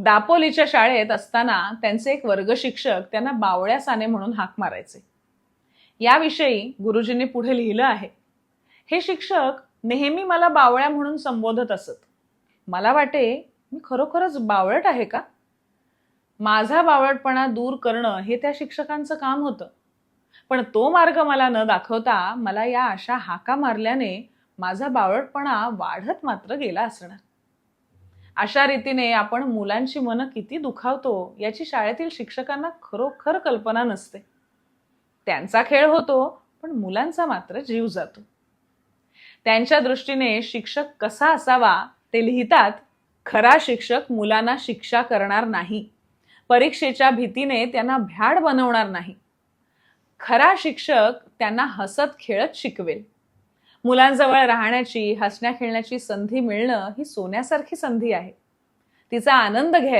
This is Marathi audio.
दापोलीच्या शाळेत असताना त्यांचे एक वर्ग शिक्षक त्यांना बावळ्या साने म्हणून हाक मारायचे. याविषयी गुरुजींनी पुढे लिहिलं आहे. हे शिक्षक नेहमी मला बावळ्या म्हणून संबोधत असत. मला वाटे मी खरोखरच बावळट आहे का? माझा बावळटपणा दूर करणं हे त्या शिक्षकांचं काम होतं. पण तो मार्ग मला न दाखवता मला या अशा हाका मारल्याने माझा बावळटपणा वाढत मात्र गेला असणार. अशा रीतीने आपण मुलांची मनं किती दुखावतो याची शाळेतील शिक्षकांना खरोखर कल्पना नसते. त्यांचा खेळ होतो पण मुलांचा मात्र जीव जातो. त्यांच्या दृष्टीने शिक्षक कसा असावा ते लिहितात खरा शिक्षक मुलांना शिक्षा करणार नाही. परीक्षेच्या भीतीने त्यांना भ्याड बनवणार नाही. खरा शिक्षक त्यांना हसत खेळत शिकवेल. मुलांजवळ राहण्याची हसण्या खेळण्याची संधी मिळणं ही सोन्यासारखी संधी आहे. तिचा आनंद घ्यायचा.